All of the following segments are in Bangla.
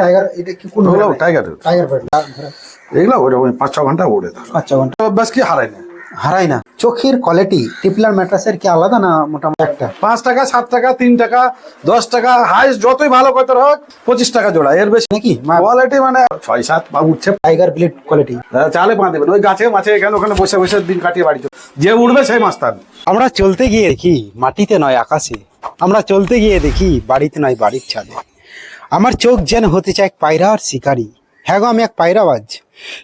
টাইগার এটা কি কোন ওগুলো টাইগার টাইগার এগুলো পাঁচ ছ ঘণ্টা ওড়ে ধর। আচ্ছা ঘণ্টা। অভ্যাস কি হারায় না। হারাই না। চোখের কোয়ালিটি টিপলার ম্যাট্রাসের কি আলাদা না মোটামুটি একটা? পাঁচ টাকা সাত টাকা তিন টাকা দশ টাকা হাইস্ট যতই ভালো করতে হোক পঁচিশ টাকা জোড়া। এর বেশি নাকি? কোয়ালিটি মানে ছয় সাত বা উঠছে। টাইগার ব্লেড কোয়ালিটি চালে পা দেবেন। ওই গাছে মাছে এখানে ওখানে বসে বসে দিন কাটিয়ে বাড়ি যে উঠবে সেই মাস্তান আমরা চলতে গিয়ে দেখি মাটিতে নয় আকাশে। আমরা চলতে গিয়ে দেখি বাড়িতে নয় বাড়ির ছাদে। আমার চোখ যেন হতে চায় এক পায়রার শিকারী। হ্যাঁ গো, আমি এক পায়রাবাজ।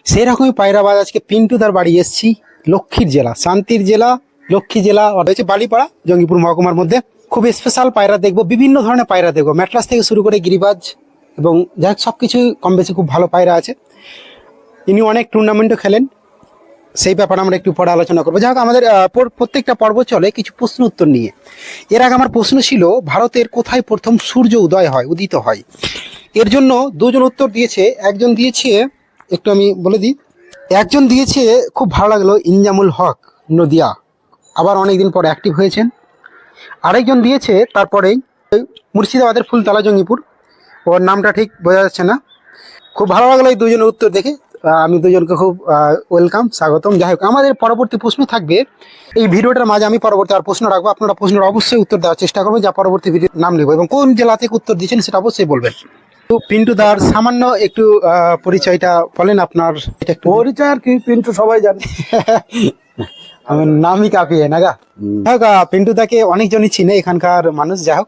সেই রকমই পায়রাবাজ আজকে পিন্টুদার বাড়ি এসেছি, লক্ষ্মীর জেলা, শান্তির জেলা, লক্ষ্মী জেলা রয়েছে বালিপাড়া, জঙ্গিপুর মহকুমার মধ্যে। খুব স্পেশাল পায়রা দেখব, বিভিন্ন ধরনের পায়রা দেখব। ম্যাট্রাস থেকে শুরু করে গিরিবাজ এবং যাই সব কিছু কম বেশি খুব ভালো পায়রা আছে। ইনি অনেক টুর্নামেন্টও খেলেন। সেই ব্যাপারে আমরা একটু পরে আলোচনা করব। যাই হোক, আমাদের প্রত্যেকটা পর্ব চলে কিছু প্রশ্ন উত্তর নিয়ে। এর আগে আমার প্রশ্ন ছিল, ভারতের কোথায় প্রথম সূর্য উদয় হয়, উদিত হয়? এর জন্য দুজন উত্তর দিয়েছে, একজন দিয়েছে, একটু আমি বলে দিই, একজন দিয়েছে, খুব ভালো লাগল, ইনজামুল হক, নদিয়া। আবার অনেকদিন পর অ্যাক্টিভ হয়েছেন। আরেকজন দিয়েছে তারপরেই মুর্শিদাবাদের ফুলতলা, জঙ্গিপুর। ওর নামটা ঠিক বোঝা যাচ্ছে না। খুব ভালো লাগল এই দুজনের উত্তর দেখে। আমি দুজনকে খুব ওয়েলকাম স্বাগতম। যাই হোক আমাদের পরবর্তী প্রশ্ন থাকবে। এই ভিডিওটার মাঝে আমি পরবর্তী আর প্রশ্ন রাখব। আপনারা প্রশ্নের অবশ্যই উত্তর দেওয়ার চেষ্টা করবেন যা পরবর্তী ভিডিও নাম নেব এবং কোন জেলা থেকে উত্তর দিচ্ছেন সেটা অবশ্যই বলবেন। তো পিন্টু দার সামান্য একটু পরিচয়টা বলেন আপনার পরিচয় আর কি পিন্টু সবাই জানে। আমার নামই কাঁপিয়ে না গা? যাই হোক পিন্টু দাকে অনেকজনই চিনে এখানকার মানুষ যাই হোক।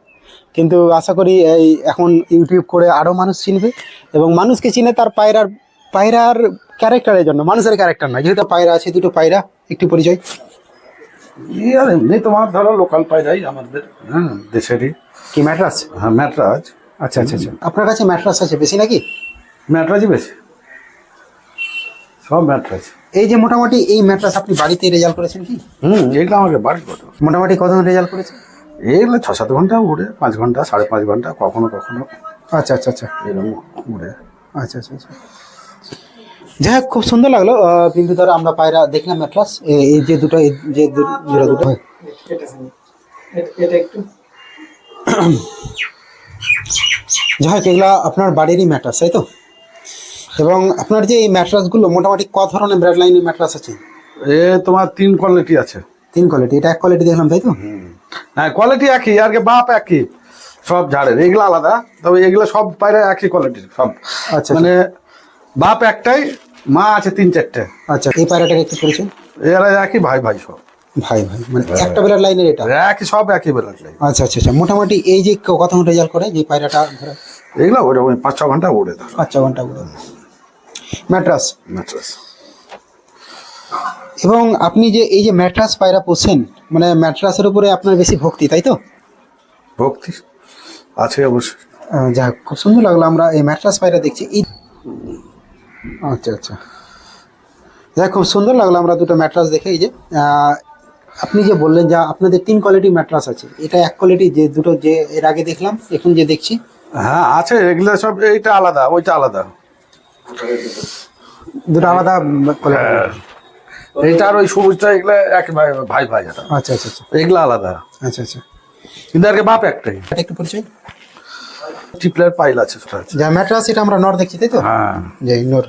কিন্তু আশা করি এই এখন ইউটিউব করে আরও মানুষ চিনবে। এবং মানুষকে চিনে তার পায়রার পায়রার ক্যারেক্টারের জন্য মানুষের ক্যারেক্টার নয়। যেহেতু পায়রা আছে দুটো পায়রা একটু পরিচয়। এই আর এমনি তোমার ধরো লোকাল পায়রাই আমাদের হ্যাঁ দেশেরই। কি ম্যাট্রাস? হ্যাঁ ম্যাটরাজ আচ্ছা আচ্ছা আচ্ছা। আপনার কাছে ম্যাট্রাস আছে বেশি নাকি? ম্যাটরাজই বেশি। সব ম্যাটরাজ এই যে মোটামুটি এই ম্যাট্রাস আপনি বাড়িতে রেজাল্ট করেছেন কি? হুম এইগুলো আমাকে বাড়ির কথা মোটামুটি কত রেজাল্ট করেছেন? এইগুলো ছ সাত ঘণ্টা উড়ে পাঁচ ঘণ্টা সাড়ে পাঁচ ঘণ্টা কখনো কখনো। আচ্ছা আচ্ছা আচ্ছা। এরকম উড়ে। আচ্ছা আচ্ছা আচ্ছা। যাই হোক খুব সুন্দর লাগল। কিন্তু ধর আমরা পায়রা দেখলাম ম্যাট্রাস এই যে দুটো এই যে জোড়া দুটো যাই হোক এগুলা আপনার বাড়িরই ম্যাট্রাস তাই তো? এবং আপনার যে এই ম্যাট্রাসগুলো মোটামুটি ক ধরনের ব্র্যাড লাইনের ম্যাট্রাস আছে? এ তোমার তিন কোয়ালিটি আছে। তিন কোয়ালিটি এটা এক কোয়ালিটি দেখলাম তাই তো? হ্যাঁ কোয়ালিটি একই আর কি বাপ একই। সব ঝাড়ের এগুলো আলাদা। তবে এগুলো সব পায়রা একই কোয়ালিটির সব। আচ্ছা। মানে বাপ একটাই মা আছে তিন চারটে। আচ্ছা এই পায়রাটাকে একটু পরিচয় এরা একই ভাই ভাই সব। ভাই ভাই মানে একটা ব্র্যাড লাইনের এটা? একই সব একই বেলার আচ্ছা আচ্ছা আচ্ছা মোটামুটি এই যে ক- কত রেজাল্ট করে যে পায়রাটা এগুলো ওইরকম পাঁচ ছ ঘণ্টা উড়ে ধর। পাঁচ ছ ঘণ্টা করে ম্যাট্রাস। ম্যাট্রেস। এবং আপনি যে এই যে ম্যাট্রাস পায়রা পোষেন মানে ম্যাট্রাসের উপরে আপনার বেশি ভক্তি তাই তো? ভক্তি আছে অবশ্যই। যাক খুব সুন্দর লাগল আমরা এই ম্যাট্রাস পায়রা দেখছি। এই আচ্ছা আচ্ছা। যাক খুব সুন্দর লাগল আমরা দুটো ম্যাট্রাস দেখে। এই যে আপনি যে বললেন যে আপনাদের তিন কোয়ালিটি ম্যাট্রাস আছে এটা এক কোয়ালিটি যে দুটো যে এর আগে দেখলাম এখন যে দেখছি। হ্যাঁ আছে এগুলো সব এইটা আলাদা ওইটা আলাদা। দুটো আলাদা কোয়ালিটি এইটা আর ওই সবুজটা এগুলো এক ভাই ভাই ভাই আচ্ছা আচ্ছা আচ্ছা। এগুলো আলাদা। আচ্ছা আচ্ছা। কিন্তু আর কি বাপ একটাই। একটু পরিচয়? টিপলের পাইল আছে যা ম্যাট্রাস এটা আমরা নর দেখছি তাই তো? হ্যাঁ। যে নর।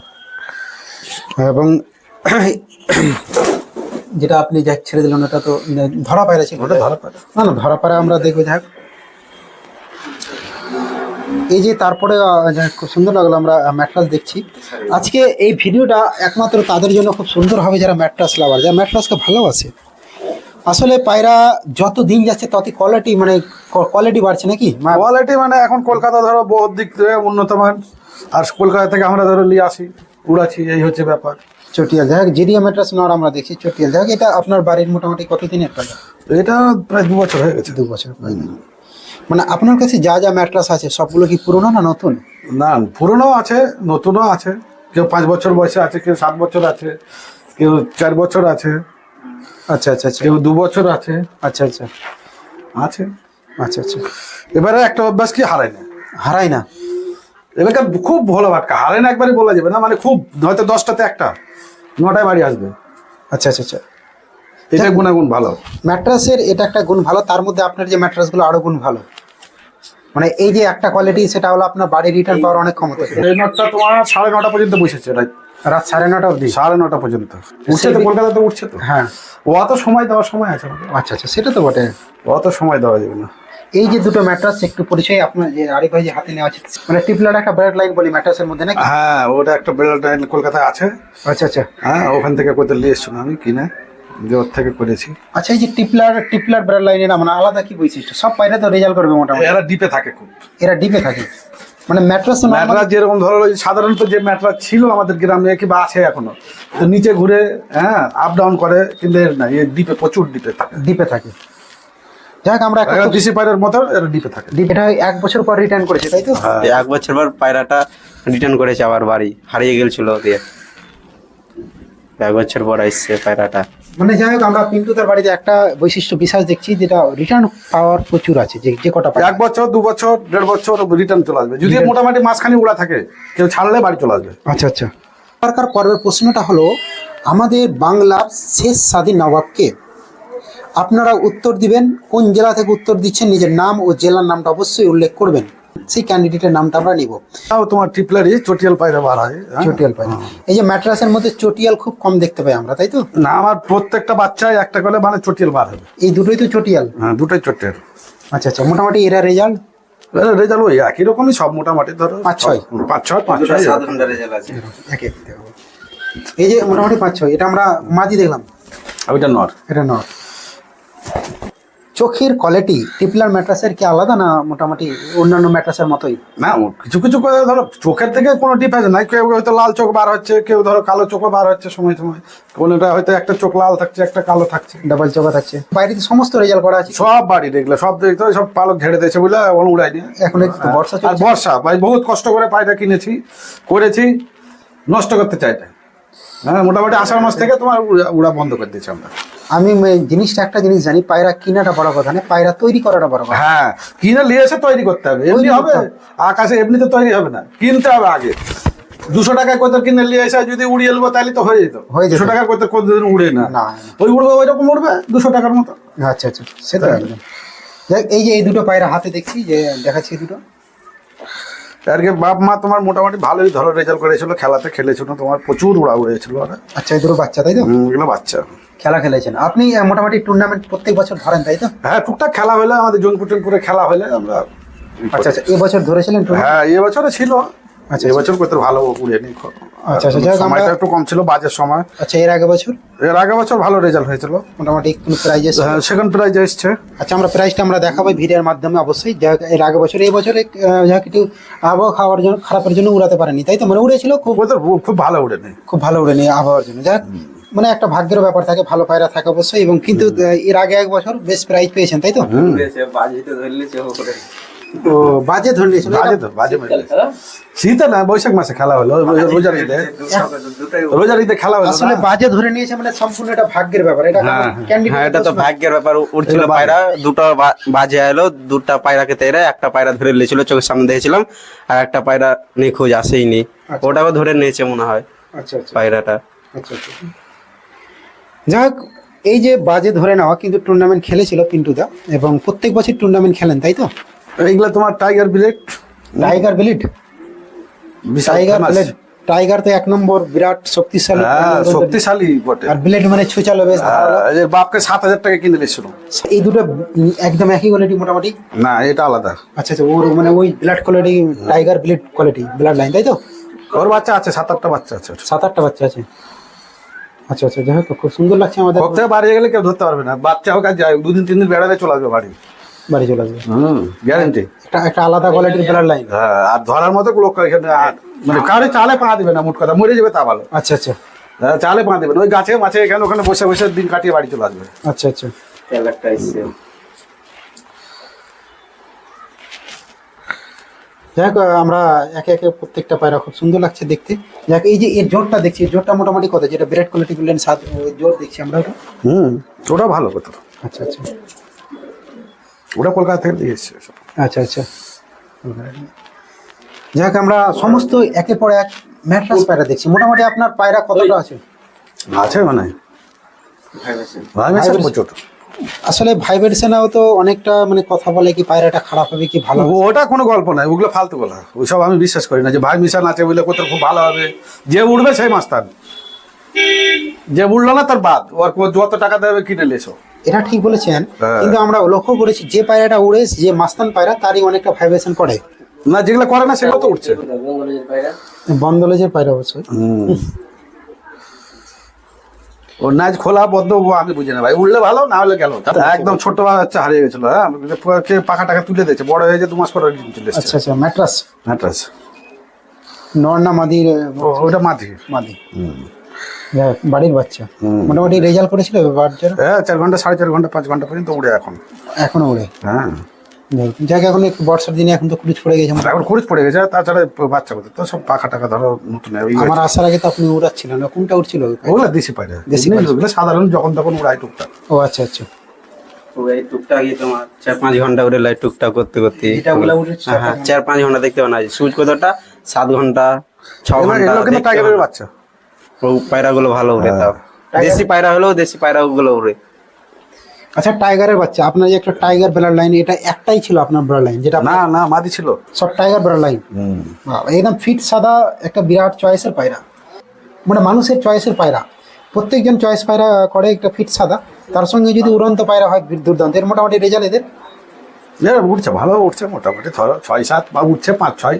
এবং যেটা আপনি যা ছেড়ে দিলেন ওটা তো ধরা পায়রা ছিল। ওটা ধরা পারে না না ধরা পায়রা আমরা দেখব যাক এই যে তারপরে খুব সুন্দর লাগল আমরা ম্যাট্রাস দেখছি। আজকে এই ভিডিওটা একমাত্র তাদের জন্য খুব সুন্দর হবে যারা ম্যাট্রাস লাভার যারা ম্যাট্রাসকে ভালোবাসে। আসলে পায়রা যত দিন যাচ্ছে তত কোয়ালিটি মানে কোয়ালিটি বাড়ছে নাকি? কোয়ালিটি মানে এখন কলকাতা ধরো বহুত দিক থেকে উন্নত মান। আর কলকাতা থেকে আমরা ধরো নিয়ে আসি উড়াচ্ছি এই হচ্ছে ব্যাপার। চটিয়াল দেখ জিডিএ ম্যাট্রাস নর আমরা দেখি চটিয়াল। দেখ এটা আপনার বাড়ির মোটামুটি কতদিনের পায়রা এটা প্রায় দু বছর হয়ে গেছে। দু বছর। মানে আপনার কাছে যা যা ম্যাট্রাস আছে সবগুলো কি পুরনো না নতুন? না পুরনো আছে নতুনও আছে। কেউ পাঁচ বছর বয়সে আছে কেউ সাত বছর আছে কেউ চার বছর আছে। আচ্ছা আচ্ছা আচ্ছা। কেউ দু বছর আছে। আচ্ছা আচ্ছা। আছে। আচ্ছা আচ্ছা। এবারে একটা অভ্যাস কি হারায় না? হারাই না। এলাকা খুব ভালো ভাটকা। হারায় না একবারই বলা যাবে না মানে খুব হয়তো দশটাতে একটা নটায় বাড়ি আসবে। আচ্ছা আচ্ছা আচ্ছা। এটা গুণাগুণ ভালো। ম্যাট্রাসের এটা একটা গুণ ভালো তার মধ্যে আপনার যে ম্যাট্রাসগুলো আরও গুণ ভালো। মানে এই যে একটা কোয়ালিটি সেটা হলো আপনার বাড়ি রিটার্ন পাওয়ার অনেক ক্ষমতা। এই নটটা তোমার সাড়ে নটা পর্যন্ত বসেছে রাত রাত সাড়ে নটা অবধি? সাড়ে নটা পর্যন্ত। উঠছে তো কলকাতাতে উঠছে তো। হ্যাঁ। ও অত সময় দেওয়ার সময় আছে আচ্ছা আচ্ছা সেটা তো বটে। অত সময় দেওয়া যাবে না। এই যে দুটো ম্যাট্রাস একটু পরিচয় আপনার যে আরিফ ভাই যে হাতে নেওয়া আছে মানে টিপলার একটা ব্রেড লাইন বলি ম্যাট্রাসের মধ্যে নাকি? হ্যাঁ ওটা একটা বেলাল টাইন কলকাতায় আছে। আচ্ছা আচ্ছা। হ্যাঁ ওখান থেকে কোথাও নিয়ে এসছো আমি কিনে যে ওর থেকে করেছি। আচ্ছা এই যে টিপলার টিপলার ব্রেড লাইনের মানে আলাদা কি বৈশিষ্ট্য? সব পায়রা তো রেজাল্ট করবে মোটামুটি। এরা ডিপে থাকে খুব। এরা ডিপে থাকে। মানে ম্যাট্রাস ম্যাটরাস যেরকম ধরো ওই সাধারণত যে ম্যাটরাস ছিল আমাদের গ্রামে কিংবা আছে এখনও তো নিচে ঘুরে হ্যাঁ আপ ডাউন করে কিন্তু এর না এর ডিপে প্রচুর ডিপে থাকে। ডিপে থাকে। যাক আমরা একটা ডিসি পাইরের মতো এরা ডিপে থাকে। ডিপ এক বছর পর রিটার্ন করেছে তাই তো? হ্যাঁ। এক বছর পর পায়রাটা রিটার্ন করেছে আবার বাড়ি হারিয়ে গেছিল দিয়ে এক বছর পর আসছে পায়রাটা। মানে যাই হোক আমরা পিন্টু তার বাড়িতে একটা বৈশিষ্ট্য বিশেষ দেখছি যেটা রিটার্ন পাওয়ার প্রচুর আছে যে যে কটা এক বছর দু বছর দেড় বছর রিটার্ন চলে আসবে। যদি মোটামুটি মাঝখানে উড়া থাকে কেউ ছাড়লে বাড়ি চলে আসবে। আচ্ছা আচ্ছা। সরকার পর্বের প্রশ্নটা হলো আমাদের বাংলার শেষ স্বাধীন নবাবকে আপনারা উত্তর দিবেন কোন জেলা থেকে উত্তর দিচ্ছেন নিজের নাম ও জেলার নামটা অবশ্যই উল্লেখ করবেন। সেই ক্যান্ডিডেটের নামটা আমরা নিব। তাও তোমার টিপলারি চটিয়াল পায়রা বার হয় হ্যাঁ? চটিয়াল পাই এই যে ম্যাট্রাসের মধ্যে চটিয়াল খুব কম দেখতে পাই আমরা তাই তো? না আমার প্রত্যেকটা বাচ্চায় একটা করে মানে চটিয়াল বার হবে। এই দুটোই তো চটিয়াল? হ্যাঁ দুটোই চটিয়াল। আচ্ছা আচ্ছা মোটামুটি এরা রেজাল্ট রেজাল্ট ওই একই রকমই সব মোটামুটি ধরো। পাঁচ ছয়। পাঁচ ছয় পাঁচ ছয়। রেজাল্ট আছে। একে এই যে মোটামুটি পাঁচ ছয় এটা আমরা মাঝি দেখলাম। ওইটা নর। এটা নয় চোখের কোয়ালিটি টিপলার ম্যাট্রাসের কি আলাদা না মোটামুটি অন্যান্য ম্যাট্রাসের মতোই? না কিছু কিছু করে ধরো চোখের থেকে কোনো ডিফারেন্স নাই কেউ হয়তো লাল চোখ বার হচ্ছে কেউ ধরো কালো চোখও বার হচ্ছে সময় সময়। কোনোটা হয়তো একটা চোখ লাল থাকছে একটা কালো থাকছে। ডাবল চোখা থাকছে। বাইরেতে সমস্ত রেজাল্ট করা আছে? সব বাড়ি দেখলে সব দেখতে হয়, সব পালক ঝেড়ে দিয়েছে বলে ওন উড়াইনি এখন একটু বর্ষা আর বর্ষা ভাই বহুত কষ্ট করে পায়রা কিনেছি করেছি নষ্ট করতে চাই না। হ্যাঁ মোটামুটি আষাঢ় মাস থেকে তোমার উড়া- বন্ধ করে দিয়েছি আমরা। আমি জিনিসটা একটা জিনিস জানি পায়রা কিনাটা বড় কথা না পায়রা তৈরি করাটা বড় কথা। হ্যাঁ কিনে নিয়ে এসে তৈরি করতে হবে। এমনি হবে আকাশে এমনিতে তৈরি হবে না। কিনতে হবে আগে। দুশো টাকায় কত কিনে নিয়ে এসে যদি উড়িয়ে এলবো তাহলে তো হয়ে যেত। হয়ে দুশো টাকায় কত কোনদিন উড়ে না। ওই উড়বে ওই রকম উড়বে দুশো টাকার মতো। আচ্ছা আচ্ছা সেটা একদম। দেখ এই যে এই দুটো পায়রা হাতে দেখছি যে দেখাচ্ছি দুটো। আর কি বাপ মা তোমার মোটামুটি ভালোই ধরো রেজাল্ট করেছিল খেলাতে খেলেছিল তোমার প্রচুর উড়া উড়েছিল ওরা। আচ্ছা এই দুটো বাচ্চা তাই তো? এগুলো বাচ্চা। খেলা খেলেছেন। আপনি মোটামুটি টুর্নামেন্ট প্রত্যেক বছর ধরেন তাই তো? হ্যাঁ টুকটাক খেলা হলে আমাদের জোনপুর টোনপুরে খেলা হলে আমরা আচ্ছা আচ্ছা এবছর ধরেছিলেন? হ্যাঁ এবছরে ছিল। আচ্ছা, এবছর কত ভালো উড়েনি আচ্ছা, আচ্ছা, সময়টা একটু কম ছিল বাজের সময়। আচ্ছা এর আগে বছর? এর আগে বছর ভালো রেজাল্ট হয়েছিল। মোটামুটি কোনো প্রাইজেস হ্যাঁ সেকেন্ড প্রাইজ এসছে। আচ্ছা আমরা প্রাইসটা আমরা দেখাবো ভিডিওর মাধ্যমে অবশ্যই। এর আগে বছর এই বছরে যা একটু আবহাওয়া খাওয়ার জন্য খারাপের জন্য উড়াতে পারেনি তাই তো? মানে উড়েছিল খুব ওদের খুব ভালো উড়েনি। খুব ভালো উড়েনি আবহাওয়ার জন্য। যাক মানে একটা ভাগ্যের ব্যাপার থাকে ভালো পায়রা থাকে অবশ্যই এবং কিন্তু এর আগে এক বছর বেশ প্রাইজ পেয়েছেন তাই তো? বাজে ধরে নিয়েছিল বাজে তো বাজে মেরে দিয়েছে। শীতে না বৈশাখ মাসে খেলা হলো রোজার ঈদে। রোজার ঈদে খেলা হলো আসলে বাজে ধরে নিয়েছে মানে সম্পূর্ণ এটা ভাগ্যের ব্যাপার। এটা হ্যাঁ, candidate হ্যাঁ এটা তো ভাগ্যের ব্যাপার উঠছিল পায়রা দুটো বাজে এলো দুটা পায়রাকে তেরে একটা পায়রা ধরে নিয়েছিল চোখের সামনে দেখেছিলাম আর একটা পায়রা নিখোঁজ আসেইনি। ওটাও ধরে নিয়েছে মনে হয় আচ্ছা আচ্ছা। পায়রাটা। আচ্ছা আচ্ছা। যাই হোক এই যে বাজে ধরে নেওয়া কিন্তু টুর্নামেন্ট খেলেছিল পিন্টুদা এবং প্রত্যেক বছর টুর্নামেন্ট খেলেন তাই তো? এইগুলা তোমার টাইগার বিলেট টাইগার বিলিট টাইগার। বিলেট টাইগার তো এক নম্বর বিরাট শক্তিশালী হ্যাঁ শক্তিশালী বটে। আর বিলেট মানে ছুচালো বেশ। হ্যাঁ, বাপকে সাত হাজার টাকা কিনে দিয়েছিল এই দুটো একদম একই কোয়ালিটি মোটামুটি? না এটা আলাদা। আচ্ছা আচ্ছা ওর মানে ওই blood quality tiger bleed quality blood line তাই তো? ওর বাচ্চা আছে সাত আটটা বাচ্চা আছে। সাত আটটা বাচ্চা আছে। আচ্ছা আচ্ছা যাই হোক খুব সুন্দর লাগছে আমাদের। বাড়ি গেলে কেউ ধরতে পারবে না। বাচ্চা হোক আর যাই হোক, দুদিন তিন দিন বেড়ালে চলে আসবে বাড়ি। বাড়ি চলে আসবে। হুম গ্যারেন্টি একটা একটা আলাদা কোয়ালিটির ব্লাড লাইন হ্যাঁ আর ধরার মতো লোক এখানে? আর- মানে কারে চালে পা দিবে না মোট কথা। মরে যাবে তা ভালো। আচ্ছা আচ্ছা। হ্যাঁ, চালে পা দিবে না। ওই গাছে মাছে এখানে ওখানে বসে বসে দিন কাটিয়ে বাড়ি চলে আসবে। আচ্ছা আচ্ছা। একটা এসছে যাই হোক আমরা একে একে প্রত্যেকটা পায়রা খুব সুন্দর লাগছে দেখতে। যাক এই যে এর জোরটা দেখছি জোরটা মোটামুটি কত? যেটা বিরাট কোয়ালিটি বললেন সাত ওই জোর দেখছি আমরা হুম ওটা ভালো কথা। আচ্ছা আচ্ছা। ওটা কলকাতা থেকে দিয়ে এসছে আচ্ছা আচ্ছা। যাক আমরা সমস্ত একের পর এক ম্যাট্রাস পায়রা দেখছি। মোটামুটি আপনার পায়রা কতটা আছে? আছে মানে। প্রচুর। আসলে ভাইব্রেশনেও তো অনেকটা মানে কথা বলে কি পায়রাটা খারাপ হবে কি ভালো হবে। ওটা কোনো গল্প নাই ওগুলো ফালতু বলা। ওইসব আমি বিশ্বাস করি না যে ভাই মিশন আছে বলে কোথাও খুব ভালো হবে। যে উঠবে সেই মাস্তান যে উঠল না তার বাদ। ওর যত টাকা দেবে কিনে লেছো এটা ঠিক বলেছেন হ্যাঁ। কিন্তু আমরা লক্ষ্য করেছি যে পায়রাটা উড়ে যে মাস্তান পায়রা তারই অনেকটা ভাইব্রেশন করে। না যেগুলো করে না সেগুলো তো উঠছে বন্দলেজের পায়রা অবশ্যই। ওর নাচ খোলা বদ্ধ ও আমি বুঝি না ভাই। উঠলে ভালো না হলে গেল। একদম ছোট বাচ্চা হারিয়ে গেছিল হ্যাঁ? পাখা টাকা তুলে দিয়েছে বড় হয়ে যে দু মাস পরে চলে আচ্ছা আচ্ছা ম্যাট্রাস ম্যাট্রাস নর্না মাদির ওটা মাদি। যাই হোক, বাড়ির বাচ্চা। মোটামুটি রেজাল্ট করেছিল বাচ্চারা হ্যাঁ চার ঘণ্টা সাড়ে চার ঘণ্টা পাঁচ ঘণ্টা পর্যন্ত উড়ে এখন। এখনও উড়ে? হ্যাঁ। যাক এখন একটু বর্ষার দিনে এখন তো কুড়িচ পড়ে গেছে। এখন খরচ পড়ে গেছে তাছাড়া বাচ্চা কোথায়? তো সব পাখা টাকা ধরো নতুন ওই আমার আসার আগে তো আপনি উড়াচ্ছিলেন না কোনটা উঠছিল ওগুলো দেশি পায়রা। দেশি দেশি পায়রা। সাধারণ যখন তখন উড়াই টুকটাক। ও আচ্ছা আচ্ছা। ওই টুকটাকই তোমার চার পাঁচ ঘণ্টা উড়ে লাই টুকটাক করতে করতে। এটা ওগুলা উড়ে হ্যাঁ, চার পাঁচ ঘণ্টা দেখতে পাও না সুচ কতটা সাত ঘণ্টা ছ ঘণ্টা টাইগারের বাচ্চা। পায়রাগুলো ভালো উড়ে তাও। দেশি পায়রা হলেও দেশি পায়রাগুলো উড়ে। আচ্ছা টাইগারের বাচ্চা আপনার যে একটা টাইগার বেলার লাইন এটা একটাই ছিল আপনার বেলার লাইন যেটা না না মাদি ছিল। সব টাইগার বেলার লাইন একদম ফিট সাদা একটা বিরাট চয়েসের পায়রা। মানে মানুষের চয়েসের পায়রা। প্রত্যেকজন চয়েস পায়রা করে একটা ফিট সাদা তার সঙ্গে যদি উড়ন্ত পায়রা হয় দুর্দান্ত। এর মোটামুটি রেজাল্ট এদের? উঠছে ভালো উঠছে মোটামুটি। ধরো ছয় সাত বা উঠছে পাঁচ ছয়।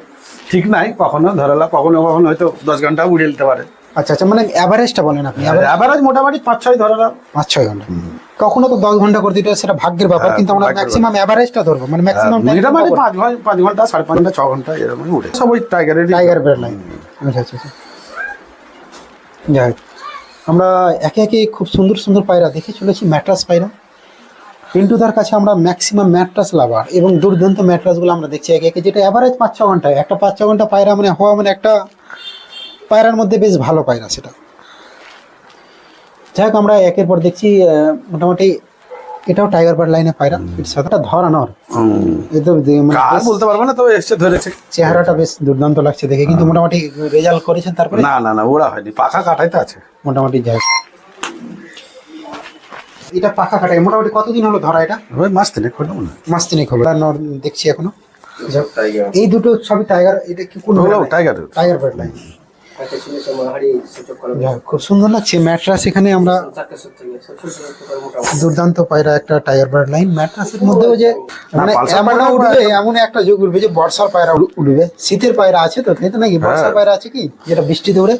ঠিক নাই কখনো ধরালা কখনো কখনো হয়তো দশ ঘণ্টা উড়ে নিতে পারে। আচ্ছা আচ্ছা মানে অ্যাভারেজটা বলেন আপনি। অ্যাভারেজ মোটামুটি পাঁচ ছয় ধরালাম পাঁচ ছয় ঘণ্টা। কখনো তো দশ ঘণ্টা করে দিতে সেটা ভাগ্যের ব্যাপার হ্যাঁ, কিন্তু আমরা ম্যাক্সিমাম অ্যাভারেজটা ধরবো মানে ম্যাক্সিমাম মোটামুটি পাঁচ ঘণ্টা পাঁচ ঘণ্টা সাড়ে পাঁচ ঘণ্টা ছ ঘণ্টা এরকমই উঠে সব ওই টাইগারের টাইগার বেলার লাইন আচ্ছা আচ্ছা আচ্ছা। যাই হোক, আমরা একে একে খুব সুন্দর সুন্দর পায়রা দেখে চলেছি ম্যাট্রাস পায়রা। পিন্টুদার কাছে আমরা ম্যাক্সিমাম ম্যাট্রাস লাভার এবং দুর্দান্ত ম্যাট্রাসগুলো আমরা দেখছি একে একে যেটা অ্যাভারেজ পাঁচ ছ ঘন্টায়। একটা পাঁচ ছ ঘণ্টা পায়রা মানে হওয়া মানে একটা পায়রার মধ্যে বেশ ভালো পায়রা সেটা। যাই হোক আমরা একের পর দেখছি মোটামুটি এটাও টাইগার বার্ড লাইনে পায়রা। সাদাটা ধরানোর এ তো মানে বলতে পারব না তো এসছে ধরেছে। চেহারাটা বেশ দুর্দান্ত লাগছে দেখে কিন্তু মোটামুটি রেজাল্ট করেছেন তারপরে? না না না ওরা হয়নি পাখা কাটাইতে আছে। মোটামুটি যাই এটা পাখা কাটায় মোটামুটি কতদিন হলো ধরা এটা? ওই মাস তিনে খোলো না মাস তিনেক হলো নর দেখছি এখনও। এই দুটো সবই টাইগার এটা কি কোন ওগুলো টাইগার টাইগার বার্ড লাইন খুব সুন্দর লাগছে। ম্যাট্রাস এখানে আমরা দুর্দান্ত পায়রা একটা টায়ার বার্ড লাইন। ম্যাট্রাসের মধ্যেও যে মানে এমন উঠবে এমন একটা যুগ উঠবে যে বর্ষার পায়রা উঠবে। শীতের পায়রা আছে তো তাই তো নাকি? বর্ষার পায়রা আছে কি? যেটা বৃষ্টি দৌড়ে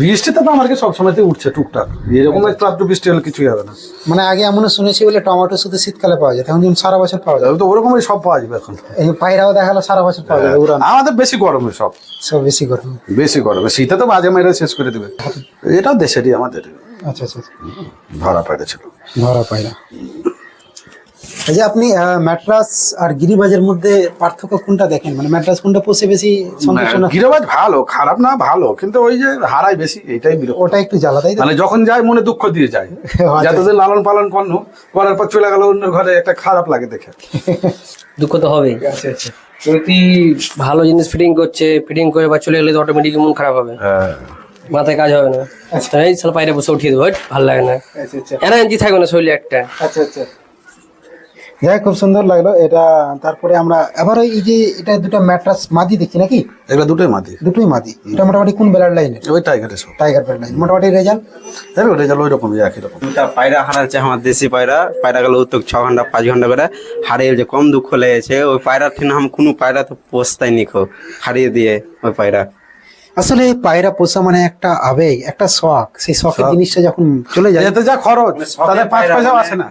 বৃষ্টিতে তো আমার সব সময়তে উঠছে টুকটাক। এরকম একটু আধটু বৃষ্টি হলে কিছুই হবে না। মানে আগে এমনও শুনেছি বলে টমেটো শুধু শীতকালে পাওয়া যায় এখন সারা বছর পাওয়া যায়। তো ওরকমই সব পাওয়া যাবে এখন। এই পায়রাও দেখাল সারা বছর পাওয়া যাবে উড়ান। আমাদের বেশি গরমে সব। সব বেশি গরম। বেশি গরমে। শীতে তো বাজে মেরে শেষ করে দেবে। এটাও দেশেরই আমাদের। আচ্ছা আচ্ছা আচ্ছা। ধরা পাইতে ছিল ধরা পায়রা যে আপনি ম্যাট্রাস আর গিরিবাজের মধ্যে পার্থক্য কোনটা দেখেন? মানে ম্যাট্রাস কোনটা পোষে বেশি গিরবাজ ভালো খারাপ না ভালো কিন্তু ওই যে হারাই বেশি এটাই বিরক্ত। ওটা একটু জ্বালা তাই মানে যখন যায় মনে দুঃখ দিয়ে যায়। আচ্ছা। যতদিন লালন পালন করল করার পর চলে গেল অন্য ঘরে একটা খারাপ লাগে দেখে। দুঃখ তো হবেই। আচ্ছা আচ্ছা। যদি ভালো জিনিস ফিটিং করছে ফিটিং করে বা চলে গেলে তো অটোমেটিক মন খারাপ হবে। হ্যাঁ। মাথায় কাজ হবে না। তো এই সাল পায়রা বসে উঠিয়ে দেবো ভালো লাগে না। আচ্ছা আচ্ছা। এনার্জি থাকবে না শরীরে একটা। আচ্ছা আচ্ছা। যাই খুব সুন্দর লাগল। এটা তারপরে আমরা এবার এই যে এটা দুটো ম্যাট্রাস মাদি দেখি নাকি? এগুলো দুটোই মাদি। দুটোই মাদি। এটা মোটামুটি কোন বেলার লাইনের ওই টাইগারের সব। টাইগার বেলার লাইন মোটামুটি রেজাল্ট? এগুলো রেজাল্ট ওই রকমই একই রকম। দুটা পায়রা হারাচ্ছে আমার দেশি পায়রা। পায়রা গেল উত্তর ছ ঘণ্টা পাঁচ ঘণ্টা করে হারিয়ে যে কম দুঃখ লেগেছে ওই পায়রা ঠিক আম কোনো পায়রা তো পোস্তাই নিখো হারিয়ে দিয়ে ওই পায়রা। আসলে এই পায়রা পোষা মানে একটা আবেগ একটা শখ। সেই শখের জিনিসটা যখন চলে যায় এতে যা খরচ তাদের পাঁচ পয়সাও আসে না।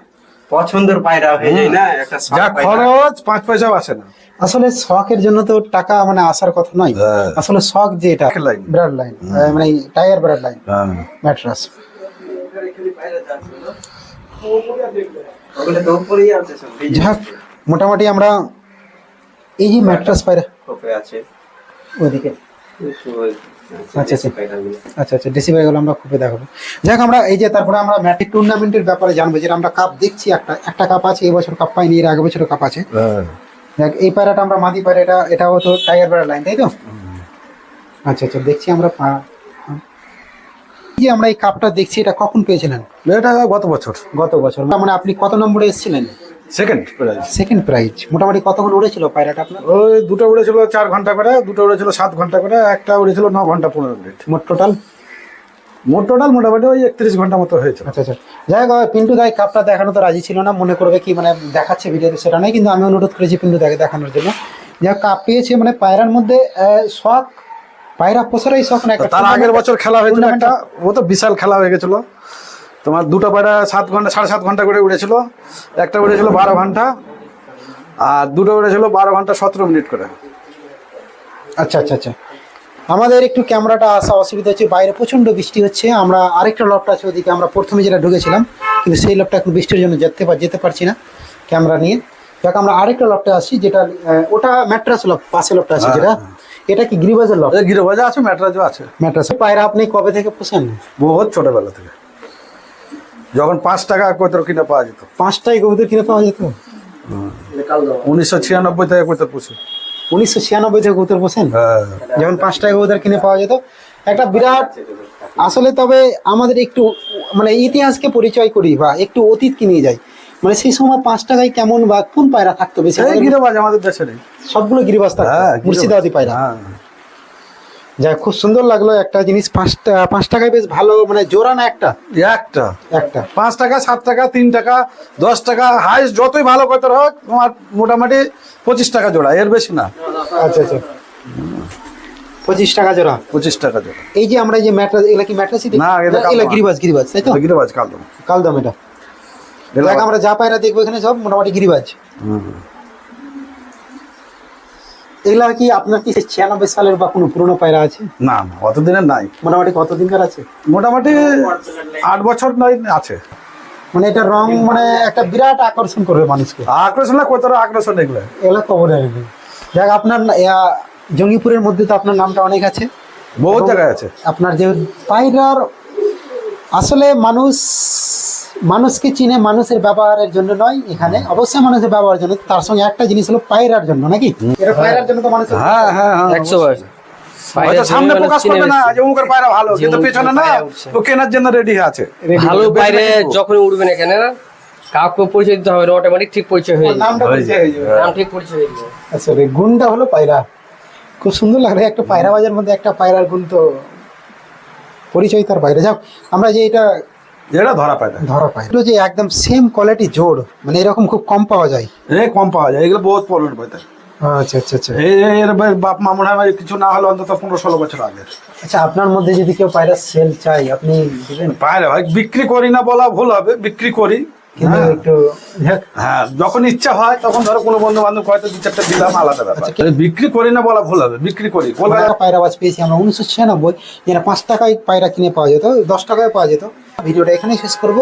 পছন্দের পায়রা হয়ে যায় না একটা যা খরচ পাঁচ পয়সাও আসে না। আসলে শখের জন্য তো টাকা মানে আসার কথা নয়। হ্যাঁ। আসলে শখ যে এটা ব্রাড লাইন মানে টায়ার ব্রাড লাইন ম্যাট্রাস যাক মোটামুটি আমরা এই যে ম্যাট্রাস পায়রা আছে। ওইদিকে। ওই- আচ্ছা, আচ্ছা। আচ্ছা আচ্ছা ডিসি ভাইগুলো আমরা খুবই দেখাবো। যাক আমরা এই যে তারপরে আমরা ম্যাট্রিক টুর্নামেন্টের ব্যাপারে জানব যেটা আমরা কাপ দেখছি একটা একটা কাপ আছে এই বছর কাপ পাইনি এর আগে বছর কাপ আছে। হ্যাঁ। দেখ এই পায়রাটা আমরা মাদি পায়রা এটা এটাও তো টাইগার পায়রা লাইন তাই তো? আচ্ছা আচ্ছা দেখছি আমরা যে আমরা এই কাপটা দেখছি এটা কখন পেয়েছিলেন? এটা গত বছর। গত বছর। মানে আপনি কত নম্বরে এসেছিলেন? সেকেন্ড প্রাইজ সেকেন্ড প্রাইজ মোটামুটি কতক্ষণ উড়েছিল পায়রাটা আপনার? ওই দুটো উড়েছিল চার ঘণ্টা করে দুটো উড়েছিল সাত ঘণ্টা করে একটা উড়েছিল ন ঘণ্টা পনেরো মিনিট। মোট টোটাল? মোট টোটাল মোটামুটি ওই একত্রিশ ঘণ্টা মতো হয়েছিল। আচ্ছা আচ্ছা। যাই হোক পিন্টু দাই কাপটা দেখানো তো রাজি ছিল না মনে করবে কি মানে দেখাচ্ছে ভিডিওতে সেটা নয় কিন্তু আমি অনুরোধ করেছি পিন্টু দাকে দেখানোর জন্য। যা কাপ পেয়েছে মানে পায়রার মধ্যে শখ পায়রা পোষারই শখ না তার আগের বছর খেলা হয়েছিল একটা ও তো বিশাল খেলা হয়ে গেছিল। তোমার দুটো পায়রা সাত ঘণ্টা সাড়ে সাত ঘণ্টা করে উড়েছিল একটা উড়েছিল বারো ঘণ্টা আর দুটো উড়েছিল বারো ঘণ্টা সতেরো মিনিট করে। আচ্ছা আচ্ছা আচ্ছা। আমাদের একটু ক্যামেরাটা আসা অসুবিধা হচ্ছে বাইরে প্রচণ্ড বৃষ্টি হচ্ছে। আমরা আরেকটা লপটা আছে ওদিকে আমরা প্রথমে যেটা ঢুকেছিলাম কিন্তু সেই লপটা এখন বৃষ্টির জন্য যেতে পার যেতে পারছি না ক্যামেরা নিয়ে। যাক আমরা আরেকটা লপটা আসছি যেটা ওটা ম্যাট্রাস লপ পাশে লপটা আছে যেটা। এটা কি গিরিবাজের লপ এই গিরোবাজা আছে ম্যাট্রাসও আছে। ম্যাট্রাস পায়রা আপনি কবে থেকে পোষেন? বহুত ছোটবেলা থেকে। যখন পাঁচ টাকা কোতর কিনে পাওয়া যেত। পাঁচটাই কবুতর কিনে পাওয়া যেত? উনিশশো ছিয়ানব্বই থেকে কোতর পুষে। উনিশশো ছিয়ানব্বই থেকে কবুতর পোষেন? হ্যাঁ। যখন পাঁচ টাকা কবুতর কিনে পাওয়া যেত। একটা বিরাট আসলে তবে আমাদের একটু মানে ইতিহাসকে পরিচয় করি বা একটু অতীতকে নিয়ে যাই। মানে সেই সময় পাঁচ টাকায় কেমন বা কোন পায়রা থাকতো? বেশি এই আমাদের দেশে সবগুলো গিরিবাস থাকতো হ্যাঁ মুর্শিদাবাদী পায়রা। হ্যাঁ। যাই খুব সুন্দর লাগল একটা জিনিস পাঁচটা পাঁচ টাকায় বেশ ভালো মানে জোড়া না একটা? একটা। একটা। পাঁচ টাকা সাত টাকা তিন টাকা দশ টাকা হাইস্ট যতই ভালো কত হোক তোমার মোটামুটি পঁচিশ টাকা জোড়া এর বেশি না। আচ্ছা আচ্ছা। পঁচিশ টাকা জোড়া। পঁচিশ টাকা জোড়া। এই যে আমরা এই যে ম্যাট্রাস এগুলা কি ম্যাট্রাসই না, এগুলা। গিরিবাজ গিরিবাজ তাই তো? গিরোবাজ কালদম। কালদম এটা। আমরা যা পায়রা দেখব এখানে সব মোটামুটি গিরিবাজ। এগুলা কি আপনার কি ছিয়ানব্বই সালের বা কোনো পুরনো পায়রা আছে? না না অতদিনের নাই। মোটামুটি কতদিনকার আছে? মোটামুটি আট বছর নয় আছে। মানে এটা রং মানে একটা বিরাট আকর্ষণ করবে মানুষকে। আকর্ষণ না কত আকর্ষণ এগুলো? এগুলো খবরে আসবে দেখ আপনার জঙ্গিপুরের মধ্যে তো আপনার নামটা অনেক আছে। বহু জায়গায় আছে। আপনার যে পায়রার আসলে মানুষ মানুষকে চিনে মানুষের ব্যবহারের জন্য নয় এখানে। অবশ্যই মানুষের ব্যবহারের জন্য। তার সঙ্গে একটা জিনিস হলো পায়রার জন্য নাকি? এটা পায়রার জন্য তো মানুষের হ্যাঁ হ্যাঁ হ্যাঁ একশো হয়তো সামনে প্রকাশ করবে না যে উমুকের পায়রা ভালো কিন্তু পেছনে না পায়রা কেনার জন্য রেডি আছে। ভালো বাইরে যখন উঠবেন এখানে কাউকে পরিচয় দিতে হবে অটোমেটিক ঠিক পরিচয় হয়ে যাবে নামটা পরিচয় হয়ে যাবে। নাম ঠিক পরিচয় হয়ে যাবে। আসলে গুণটা হলো পায়রা। খুব সুন্দর লাগল একটা পায়রা বাজার মধ্যে একটা পায়রার গুণ তো পরিচয় তার বাইরে। যাও আমরা যে এটা এটা ধরা পায় না ধরা এগুলো যে একদম সেম কোয়ালিটি জোড় মানে এরকম খুব কম পাওয়া যায়। এ কম পাওয়া যায় এগুলো বহুত পাইতে আচ্ছা আচ্ছা আচ্ছা। এর বাপ মা মনে হয় কিছু না হলে অন্তত পনেরো ষোলো বছর আগে। আচ্ছা আপনার মধ্যে যদি কেউ পায়রা সেল চাই আপনি দিবেন? পায়রা ভাই বিক্রি করি না বলা ভুল হবে বিক্রি করি। কিন্তু হ্যাঁ। একটু হ্যাঁ যখন ইচ্ছা হয় তখন ধরো কোনো বন্ধু বান্ধব হয়তো দু চারটা দিলাম আলাদা ব্যাপার। আচ্ছা, বিক্রি করি না বলা ভুল হবে বিক্রি করি। কলকাতা পায়রা বাজ পেয়েছি আমরা? উনিশশো ছিয়ানব্বই যেটা পাঁচ টাকায় পায়রা কিনে পাওয়া যেত দশ টাকায় পাওয়া যেত। ভিডিওটা এখানেই শেষ করব।